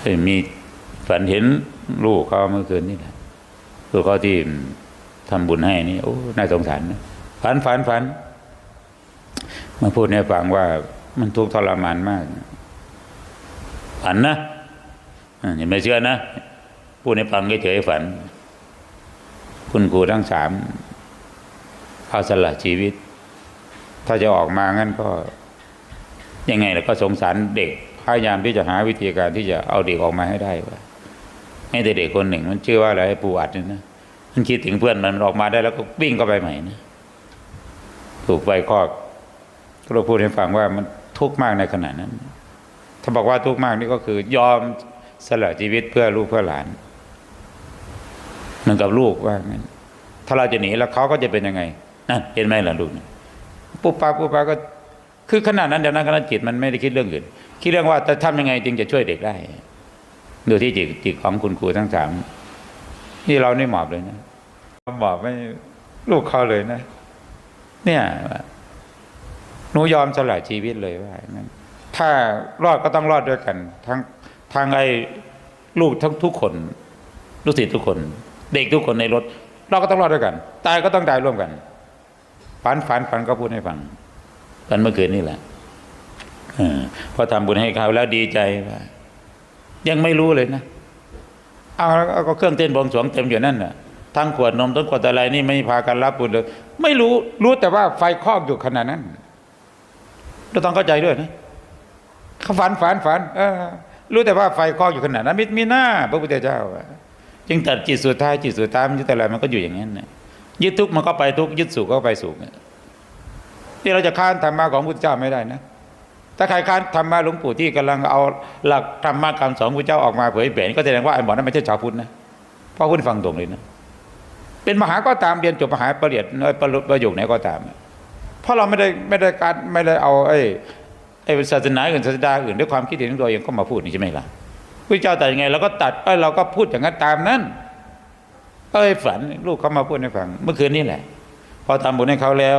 เอ้ยมีฝันเห็นลูกเขาเมื่อคืนนี่แหละลูกเขาที่ทำบุญให้นี่โอ้น่าสงสารนะฝันฝันฝันมาพูดให้ฟังว่ามันทุกข์ทรมานมากฝันนะอย่าไม่เชื่อนะพูดให้ฟังเฉยๆฝัน คุณครูทั้งสามเอาสละชีวิต ถ้าจะออกมางั้นก็ ยังไงล่ะก็สงสารเด็ก พยายามที่จะหาวิธีการที่จะเอาเด็กออกมาให้ได้ว่าไม่แต่เด็กคนหนึ่ง มันชื่อว่าอะไรปูอัดนี่นะมันคิดถึงเพื่อนมันออกมาได้แล้วก็วิ่งเข้าไปใหม่นะถูกไฟคอกก็เราพูดให้ฟังว่ามันทุกข์มากในขณะนั้น ถ้าบอกว่าทุกข์มากนี่ก็คือยอมสละชีวิตเพื่อลูกเพื่อหลานเหมือนกับลูกว่างั้นถ้าเราจะหนีแล้วเขาก็จะเป็นยังไงนั่นเห็นไหมล่ะลูกปุ๊บปั๊บปุ๊บปั๊บก็ คือขนาดนั้นเดี๋ยวนั้นขณะจิตมันไม่ได้คิดเรื่องอื่น คิดเรื่องว่าจะทำยังไงจึงจะช่วยเด็กได้ ดูที่จิตจิตของคุณครูทั้งสามนี่เราไม่หมอบเลยนะหมอบไม่ลูกเขาเลยนะ เนี่ยหนูยอมสละชีวิตเลยว่างั้นถ้ารอดก็ต้องรอดด้วยกัน ทั้งทางไอ้ลูกทั้งทุกคนลูกศิษย์ทุกคน เด็กทุกคนในรถ เราก็ต้องรอดด้วยกัน ตายก็ต้องตายร่วมกันฝันฝันฝันก็พูดให้ฟังกันเมื่อคืนนี่แหละเออ พอทำบุญให้เขาแล้วดีใจว่ายังไม่รู้เลยนะเอาแล้วก็เครื่องเต้นบวงสรวงเต็มอยู่นั่นน่ะทั้งขวดนมทั้งขวดอะไรนี่ไม่พากันรับบุญเลย ไม่รู้รู้แต่ว่าไฟคอกอยู่ขนาดนั้นเราต้องเข้าใจด้วยนะเขาฝันฝันฝันรู้แต่ว่าไฟคอกอยู่ขนาดนั้นมิมีหน้าพระพุทธเจ้าจึงตัดจิตสุดท้ายจิตสุดท้ายมันยึดอะไรมันก็อยู่อย่างนั้นนะยึดทุกมันก็ไปทุกยึดสุขก็ไปสุขเนี่ยที่เราจะค้านธรรมะของพุทธเจ้าไม่ได้นะ ถ้าใครค้านธรรมะหลวงปู่ที่กำลังเอาหลักธรรมะคำสอนพุทธเจ้าออกมาเผยแผ่ก็แสดงว่าไอ้หมอนั้นไม่ใช่ชาวพุทธนะเพราะพุทธฟังตรงเลยนะเป็นมหาก็ตามเรียนจบมหาปริญญาน้อยประโยคไหนก็ตาม เพราะเราไม่ได้ไม่ได้การไม่ได้เอาไอ้ไอ้ศาสนาอื่นศาสดาอื่นด้วยความคิดเห็นของตัวเองก็มาพูดนี่ใช่ไหมล่ะพุทธเจ้าแต่ยังไงเราก็ตัดเอ้เราก็พูดอย่างนั้นตามนั้นเอ้ยฝันลูกเขามาพูดให้ฟัง เมื่อคืนนี้แหละ พอทำบุญให้เขาแล้ว